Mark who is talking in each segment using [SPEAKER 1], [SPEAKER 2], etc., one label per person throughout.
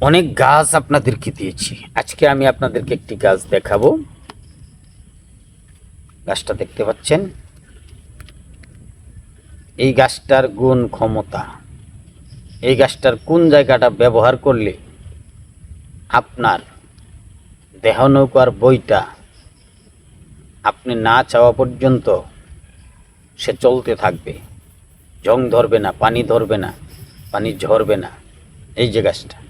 [SPEAKER 1] অনেক গাছ আপনাদেরকে দিয়েছি। আজকে আমি আপনাদেরকে একটি গাছ দেখাবো। গাছটা দেখতে পাচ্ছেন? এই গাছটার গুণ ক্ষমতা। এই গাছটার কোন জায়গাটা ব্যবহার করলে আপনার দেহ নৌকার বইটা আপনি না চাওয়া পর্যন্ত সে চলতে থাকবে। জং ধরবে না, পানি ধরবে না, পানি ঝরবে না। এই যে গাছটা।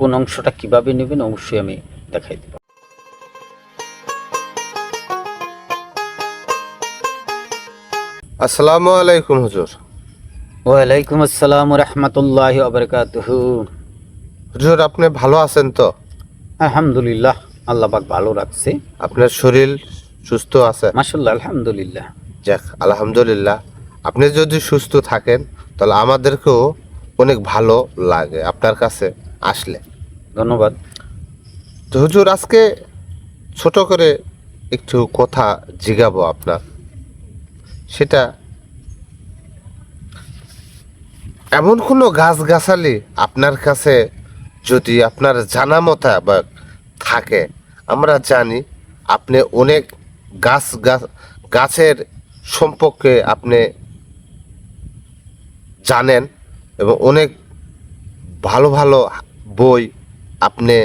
[SPEAKER 1] কোন অংশটা কীভাবে নেবেন অবশ্যই আমি দেখাই দেব।
[SPEAKER 2] আসসালামু আলাইকুম হুজুর।
[SPEAKER 1] ওয়ালাইকুম আসসালাম রহমতুল্লাহ আবরকাতহ
[SPEAKER 2] হুজুর আপনি ভালো আছেন তো?
[SPEAKER 1] আলহামদুলিল্লাহ আল্লাহ পাক ভালো রাখছে।
[SPEAKER 2] আপনার শরীর সুস্থ আছে?
[SPEAKER 1] মাসাল্লাহ আলহামদুলিল্লাহ।
[SPEAKER 2] যাক আলহামদুলিল্লাহ। আপনি যদি সুস্থ থাকেন তাহলে আমাদেরকেও অনেক ভালো লাগে আপনার কাছে। আসলে।
[SPEAKER 1] ধন্যবাদ।
[SPEAKER 2] তো হুজুর, আজকে ছোট করে একটু কথা জিগাবো আপনার। সেটা, এমন কোনো গাছগাছালি আপনার কাছে যদি আপনার জানা মতা বা থাকে, আমরা জানি আপনি অনেক গাছ গাছ গাছের সম্পর্কে আপনি জানেন এবং অনেক ভালো ভালো বই, আপনি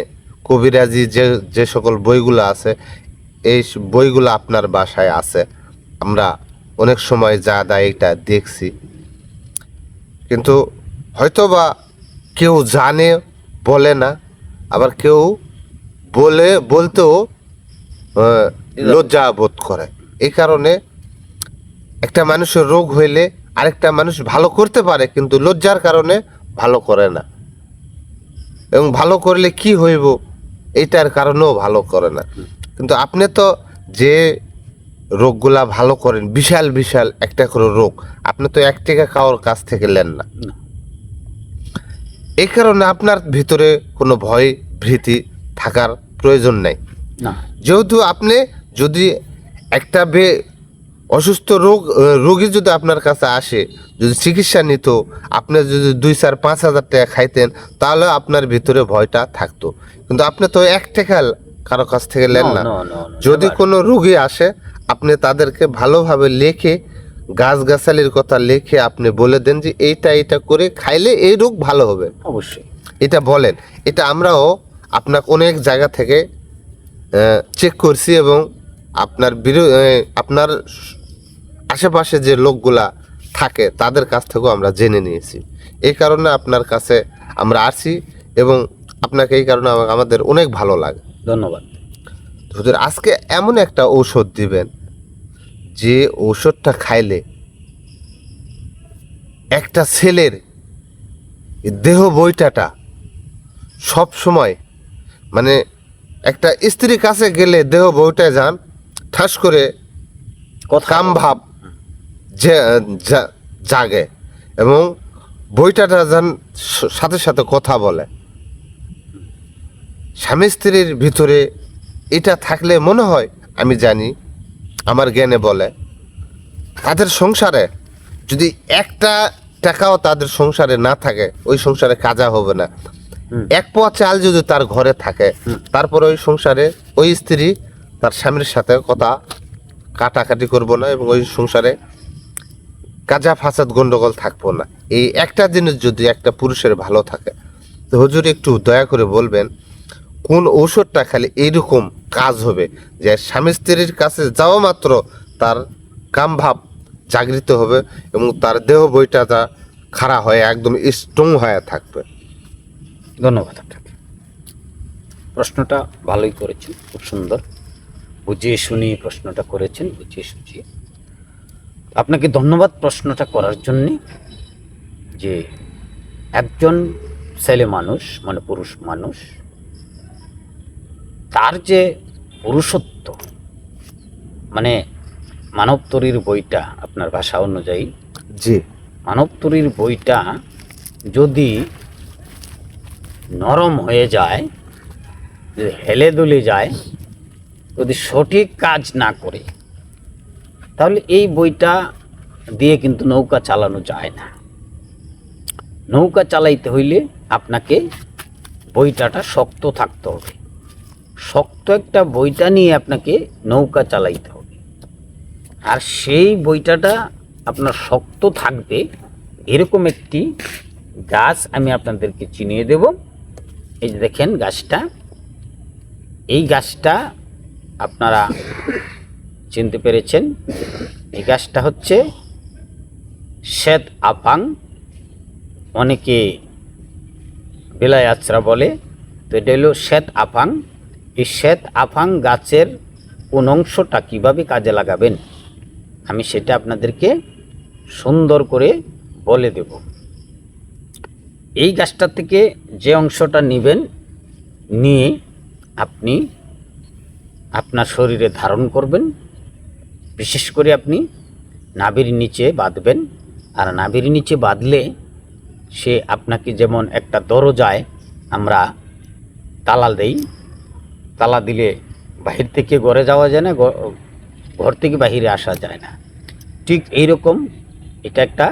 [SPEAKER 2] কবিরাজি যে যে সকল বইগুলো আছে, এই বইগুলো আপনার বাসায় আছে। আমরা অনেক সময় যা দেয় এটা দেখছি। কিন্তু হয়তোবা কেউ জানে, বলে না। আবার কেউ বলে, বলতেও লজ্জা বোধ করে। এই কারণে একটা মানুষের রোগ হইলে আরেকটা মানুষ ভালো করতে পারে, কিন্তু লজ্জার কারণে ভালো করে না। এবং ভালো করলে কি হইব এটার কারণেও ভালো করে না। কিন্তু আপনি তো যে রোগগুলা ভালো করেন বিশাল বিশাল একটা করে রোগ আপনি তো এক টাকা কারোর কাছ থেকে নেন না।
[SPEAKER 1] না।
[SPEAKER 2] এই কারণে আপনার ভিতরে কোনো ভয় ভীতি থাকার প্রয়োজন নাই। যেহেতু আপনি যদি একটা বে অসুস্থ রোগ রোগী যদি আপনার কাছে আসে যদি চিকিৎসা নিত আপনি যদি দুই চার পাঁচ হাজার টাকা খাইতেন তাহলে আপনার ভিতরে ভয়টা থাকতো। কিন্তু আপনি তো এক টাকা কারও কাছ থেকে নেন না। যদি কোনো রোগী আসে আপনি তাদেরকে ভালোভাবে লেখে গাছগাছালির কথা লেখে আপনি বলে দেন যে এইটা এটা করে খাইলে এই রোগ ভালো হবে।
[SPEAKER 1] অবশ্যই।
[SPEAKER 2] এটা বলেন। এটা আমরাও আপনার অনেক জায়গা থেকে চেক করছি এবং আপনার বিরো- আপনার আশেপাশে যে লোকগুলা থাকে তাদের কাছ থেকেও আমরা জেনে নিয়েছি। এই কারণে আপনার কাছে আমরা আসি এবং আপনাকে এই কারণে আমাদের অনেক ভালো লাগে।
[SPEAKER 1] ধন্যবাদ।
[SPEAKER 2] হুজুর আজকে এমন একটা ঔষধ দিবেন যে ঔষধটা খাইলে একটা ছেলের দেহ বইটাটা সব সময় মানে একটা স্ত্রীর কাছে গেলে দেহ বইটায় যান ঠাস করে কাম ভাব যে জাগে এবং বইটাটা যান সাথে সাথে কথা বলে। স্বামী স্ত্রীর ভিতরে এটা থাকলে মনে হয় আমি জানি আমার জ্ঞানে বলে তাদের সংসারে যদি একটা টাকাও তাদের সংসারে না থাকে ওই সংসারে কাজা হবে না। এক পোয়া চাল যদি তার ঘরে থাকে তারপরে ওই সংসারে ওই স্ত্রী তার স্বামীর সাথে কথা কাটাকাটি করব না এবং ওই সংসারে কাজা ফাসাদ, গন্ডগোল থাকব না। এই একটা জিনিস যদি একটা পুরুষের ভালো থাকে, তো হুজুর একটু দয়া করে বলবেন, কোন ঔষধটা খালি এইরকম কাজ হবে যে স্বামী স্ত্রীর কাছে যাওয়া মাত্র তার কাম ভাব জাগৃত হবে এবং তার দেহ বইটা তা খাড়া হয়ে একদম স্ট্রং হয়ে থাকবে।
[SPEAKER 1] ধন্যবাদ আপনাকে। প্রশ্নটা ভালোই করেছেন, খুব সুন্দর। বুঝিয়ে শুনিয়ে প্রশ্নটা করেছেন, বুঝিয়ে সুঝিয়ে আপনাকে ধন্যবাদ প্রশ্নটা করার জন্যে যে একজন ছেলে মানুষ মানে পুরুষ মানুষ তার যে পুরুষত্ব মানে মানব তরীর বইটা আপনার ভাষা অনুযায়ী
[SPEAKER 2] জি।
[SPEAKER 1] মানব তরীর বইটা যদি নরম হয়ে যায় যদি হেলে দুলে যায় যদি সঠিক কাজ না করে তাহলে এই বইটা দিয়ে কিন্তু নৌকা চালানো যায় না। নৌকা চালাইতে হইলে আপনাকে বইটাটা শক্ত থাকতে হবে। শক্ত একটা বইটা নিয়ে আপনাকে নৌকা চালাইতে হবে। আর সেই বইটাটা আপনার শক্ত থাকবে, এরকম একটি গাছ আমি আপনাদেরকে চিনিয়ে দেব। এই যে দেখেন গাছটা। এই গাছটা আপনারা চিনতে পেরেছেন। এই গাছটা হচ্ছে শ্বেত আপাং। অনেকে বেলায় আচরা বলে। তো এটা হলো শ্বেত আপাং। এই শ্বেত আপাং গাছের কোন অংশটা কীভাবে কাজে লাগাবেন? আমি সেটা আপনাদেরকে সুন্দর করে বলে দেব। এই গাছটা থেকে যে অংশটা নেবেন, নিয়ে আপনি আপনার শরীরে ধারণ করবেন। বিশেষ করে আপনি নাভির নিচে বাঁধবেন। আর নাভির নিচে বাঁধলে সে আপনাকে যেমন একটা দরজায় আমরা তালা দেই, তালা দিলে বাহির থেকে ঘরে যাওয়া যায় না ঘর থেকে বাহিরে আসা যায় না। ঠিক এইরকম এটা একটা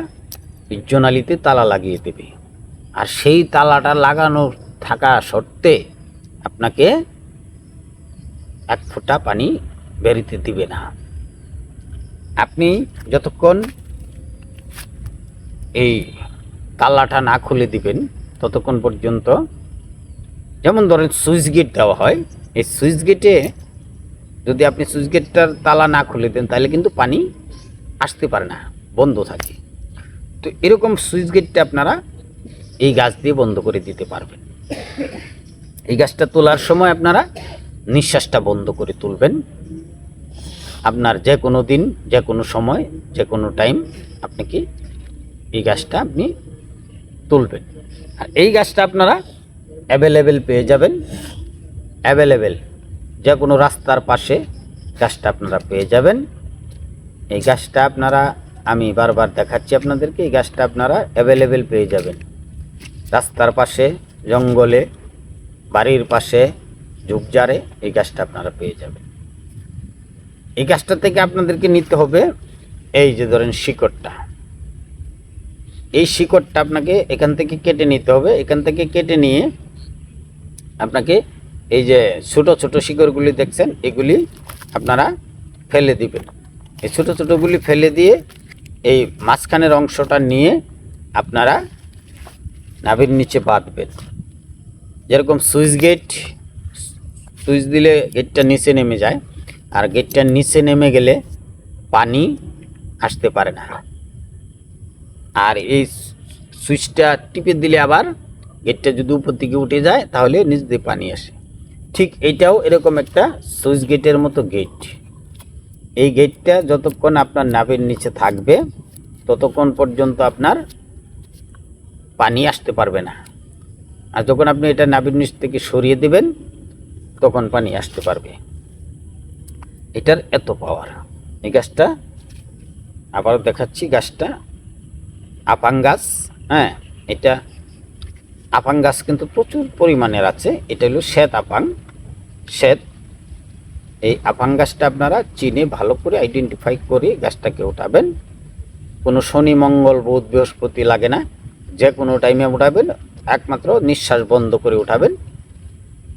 [SPEAKER 1] বীর্যনালীতে তালা লাগিয়ে দেবে। আর সেই তালাটা লাগানো থাকা সত্ত্বে আপনাকে এক ফোঁটা পানি বেরিতে দিবে না। আপনি যতক্ষণ এই তালাটা না খুলে দিবেন, ততক্ষণ পর্যন্ত যেমন ধরেন সুইচ গেট দেওয়া হয়, এই সুইচ গেটে যদি আপনি সুইচ গেটটার তালা না খুলে দেন, তাহলে কিন্তু পানি আসতে পারে না, বন্ধ থাকে। তো এরকম সুইচ গেটটা আপনারা এই গাছ দিয়ে বন্ধ করে দিতে পারবেন। এই গাছটা তোলার সময় আপনারা নিঃশ্বাসটা বন্ধ করে তুলবেন। আপনার যে কোনো দিন, যে কোনো সময়, যে কোনো টাইম আপনি কি এই গাছটা আপনি তুলবেন। আর এই গাছটা আপনারা অ্যাভেলেবেল পেয়ে যাবেন। অ্যাভেলেবেল যে কোনো রাস্তার পাশে গাছটা আপনারা পেয়ে যাবেন। এই গাছটা আপনারা, আমি বারবার দেখাচ্ছি আপনাদেরকে, এই গাছটা আপনারা অ্যাভেলেবেল পেয়ে যাবেন। রাস্তার পাশে, জঙ্গলে, বাড়ির পাশে, ঝুপঝাড়ে এই গাছটা আপনারা পেয়ে যাবেন। এই গাছটা থেকে আপনাদেরকে নিতে হবে এই যে ধরেন শিকড়টা। এই শিকড়টা আপনাকে এখান থেকে কেটে নিতে হবে। এখান থেকে কেটে নিয়ে আপনাকে এই যে ছোট ছোট শিকড়গুলি দেখছেন, এগুলি আপনারা ফেলে দিবেন। এই ছোটো, ছোটোগুলি ফেলে দিয়ে এই মাঝখানের অংশটা নিয়ে আপনারা নাভির নিচে বাঁধবেন। যেরকম সুইচ গেট, সুইচ দিলে গেটটা নিচে নেমে যায়। আর গেটটার নিচে নেমে গেলে পানি আসতে পারে না। আর এই সুইচটা টিপে দিলে আবার গেটটা যদি উপর দিকে উঠে যায়, তাহলে নিচ দিয়ে পানি আসে। ঠিক এটাও এরকম একটা সুইচ গেটের মতো গেট। এই গেটটা যতক্ষণ আপনার নাভের নিচে থাকবে, ততক্ষণ পর্যন্ত আপনার পানি আসতে পারবে না। আর যখন আপনি এটা নাভির নিচ থেকে সরিয়ে দেবেন, তখন পানি আসতে পারবে। এটার এত পাওয়ার এই গাছটা আবারও দেখাচ্ছি গাছটা আপাং গাছ হ্যাঁ এটা আপাং গাছ কিন্তু প্রচুর পরিমাণের আছে, এটা হলো শ্বেত আপাং, শ্বেত। এই আপাং গাছটা আপনারা চিনে ভালো করে আইডেন্টিফাই করে গাছটাকে উঠাবেন কোনো শনি, মঙ্গল, বুধ, বৃহস্পতি লাগে না, যে কোনো টাইমে উঠাবেন, একমাত্র নিঃশ্বাস বন্ধ করে উঠাবেন।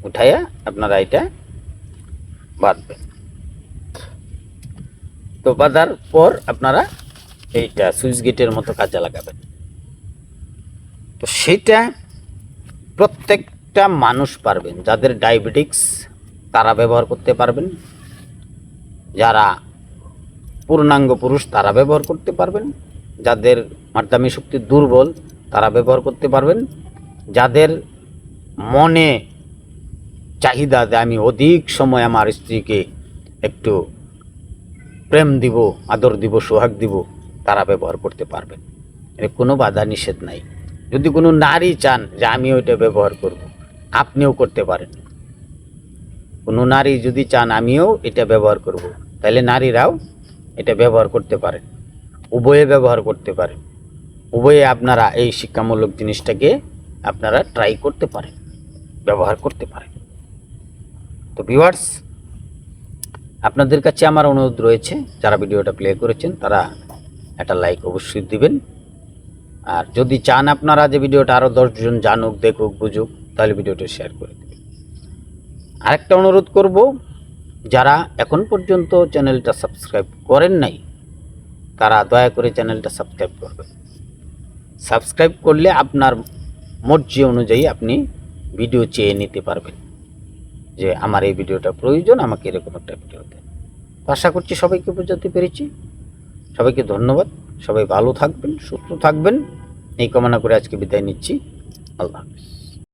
[SPEAKER 1] উঠাইয়া আপনারা এটা বাঁধবেন। তো বাঁধার পর আপনারা এইটা সুইচ গেটের মতো কাজে লাগাবেন। তো সেটা প্রত্যেকটা মানুষ পারবেন, যাদের ডায়াবেটিক্স তারা ব্যবহার করতে পারবেন, যারা পূর্ণাঙ্গ পুরুষ তারা ব্যবহার করতে পারবেন, যাদের মাধ্যমী শক্তি দুর্বল তারা ব্যবহার করতে পারবেন, যাদের মনে চাহিদা যে আমি অধিক সময় আমার স্ত্রীকে একটু প্রেম দিব, আদর দিব, সোহাগ দিব, তারা ব্যবহার করতে পারবেন এর কোনো বাধা নিষেধ নাই। যদি কোনো নারী চান যে আমি ওইটা ব্যবহার করব, আপনিও করতে পারেন। কোনো নারী যদি চান আমিও এটা ব্যবহার করব, তাহলে নারীরাও এটা ব্যবহার করতে পারেন। উভয়ে ব্যবহার করতে পারেন। উভয়ে আপনারা এই শিক্ষামূলক জিনিসটাকে আপনারা ট্রাই করতে পারেন, ব্যবহার করতে পারেন। তো ভিউয়ার্স আপনাদের কাছে আমার অনুরোধ রয়েছে, যারা ভিডিওটা প্লে করেছেন, তারা একটা লাইক অবশ্যই দিবেন। আর যদি চান আপনারা যে ভিডিওটা আরও দশজন জানুক, দেখুক, বুঝুক, তাহলে ভিডিওটা শেয়ার করে দেবেন। আরেকটা অনুরোধ করব, যারা এখন পর্যন্ত চ্যানেলটা সাবস্ক্রাইব করেন নাই, তারা দয়া করে চ্যানেলটা সাবস্ক্রাইব করবেন। সাবস্ক্রাইব করলে আপনার মর্জি অনুযায়ী আপনি ভিডিও চেয়ে নিতে পারবেন। যে আমার এই ভিডিওটা প্রয়োজন, আমাকে এরকম একটা ভিডিও দেন। আশা করছি সবাইকে বোঝাতে পেরেছি। সবাইকে ধন্যবাদ। সবাই ভালো থাকবেন, সুস্থ থাকবেন। এই কামনা করে আজকে বিদায় নিচ্ছি। আল্লাহ হাফিজ।